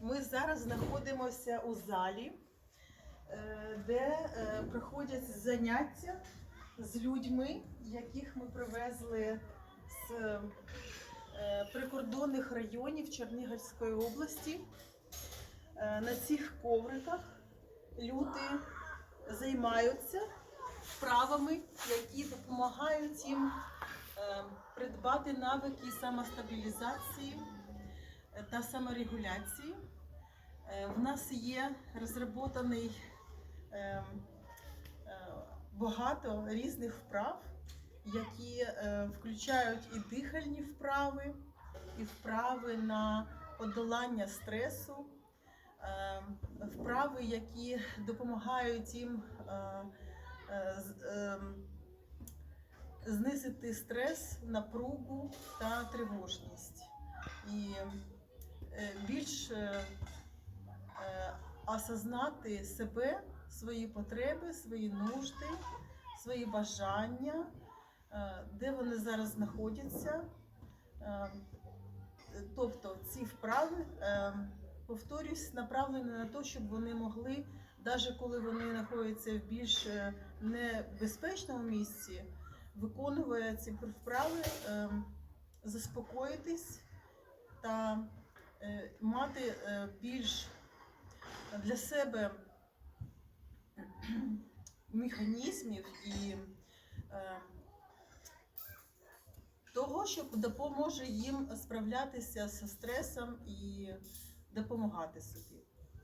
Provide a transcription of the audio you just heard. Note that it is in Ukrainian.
Ми зараз знаходимося у залі, е, де е, проходять заняття з людьми, яких ми привезли з е, прикордонних районів Чернігівської області. На цих ковриках люди займаються вправами, які допомагають їм придбати навики самостабілізації та саморегуляції. Е, В нас є розроботаний е, е, багато різних вправ, які е, включають і дихальні вправи, і вправи на подолання стресу, е, вправи, які допомагають їм е, е, з- е, знизити стрес, напругу та тривожність. І е, більш е, е, осознати себе, свої потреби, свої нужди, свої бажання, е, де вони зараз знаходяться. Е, Тобто ці вправи, е, повторюсь, направлені на те, щоб вони могли, навіть коли вони знаходяться в більш е, небезпечному місці, виконує ці вправи, е, заспокоїтись та е, мати е, більш для себе механізмів і е, того, що допоможе їм справлятися з стресом і допомагати собі.